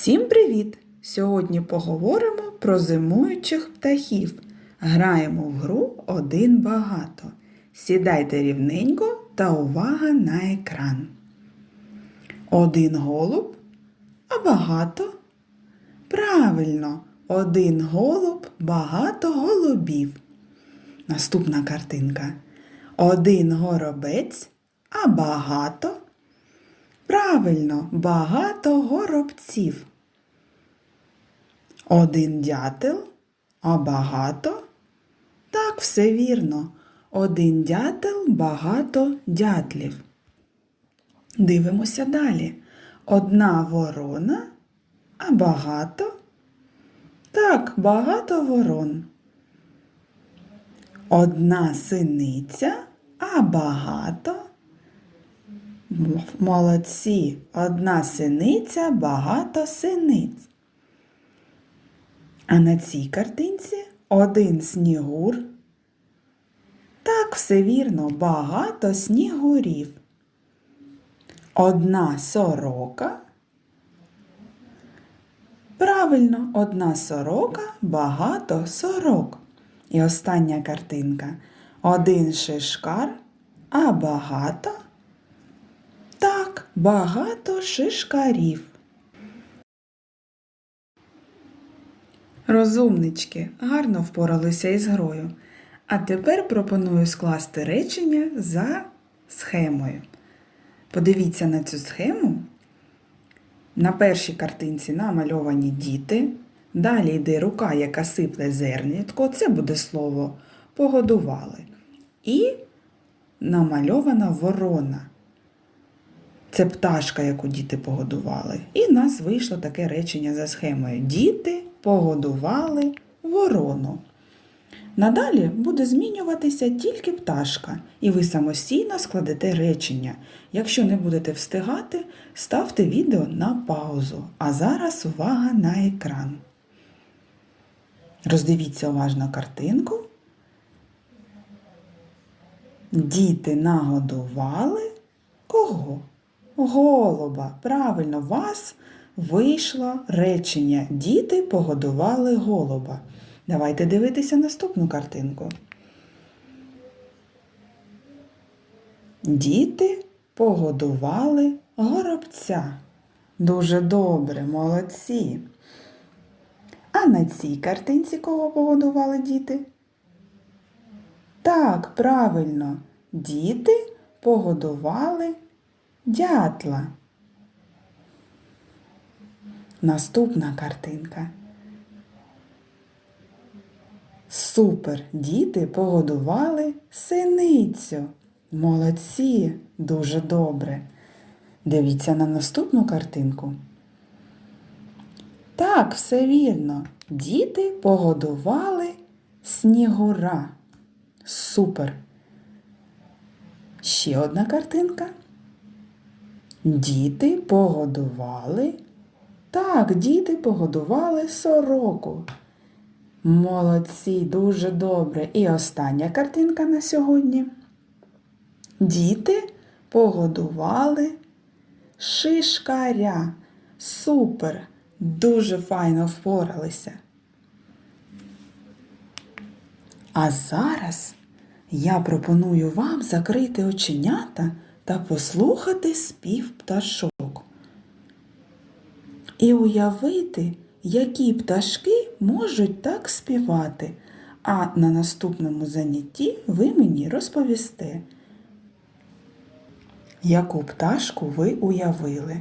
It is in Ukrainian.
Всім привіт! Сьогодні поговоримо про зимуючих птахів. Граємо в гру один багато. Сідайте рівненько та увага на екран. Один голуб, а багато. Правильно, один голуб, багато голубів. Наступна картинка. Один горобець, а багато. Правильно, багато горобців. Один дятел, а багато. Так, все вірно. Один дятел, багато дятлів. Дивимося далі. Одна ворона, а багато. Так, багато ворон. Одна синиця, а багато. Молодці. Одна синиця, багато синиць. А на цій картинці один снігур. Так, все вірно, багато снігурів. Одна сорока. Правильно, одна сорока, багато сорок. І остання картинка. Один шишкар, а багато. Багато шишкарів. Розумнички гарно впоралися із грою. А тепер пропоную скласти речення за схемою. Подивіться на цю схему. На першій картинці намальовані діти. Далі йде рука, яка сипле зернятко. Це буде слово погодували. І намальована ворона. Це пташка, яку діти погодували. І в нас вийшло таке речення за схемою. Діти погодували ворону. Надалі буде змінюватися тільки пташка, і ви самостійно складете речення. Якщо не будете встигати, ставте відео на паузу. А зараз увага на екран. Роздивіться уважно картинку. Діти нагодували кого? Голуба. Правильно, у вас вийшло речення. Діти погодували голуба. Давайте дивитися наступну картинку. Діти погодували горобця. Дуже добре, молодці. А на цій картинці кого погодували діти? Так, правильно, діти погодували дятла. Наступна картинка. Супер! Діти погодували синицю. Молодці, дуже добре. Дивіться на наступну картинку. Так, все вірно. Діти погодували снігура. Супер. Ще одна картинка. Діти погодували. Так, діти погодували сороку. Молодці, дуже добре. І остання картинка на сьогодні. Діти погодували шишкаря. Супер! Дуже файно впоралися. А зараз я пропоную вам закрити оченята та послухати спів пташок. І уявити, які пташки можуть так співати. А на наступному занятті ви мені розповісте, яку пташку ви уявили.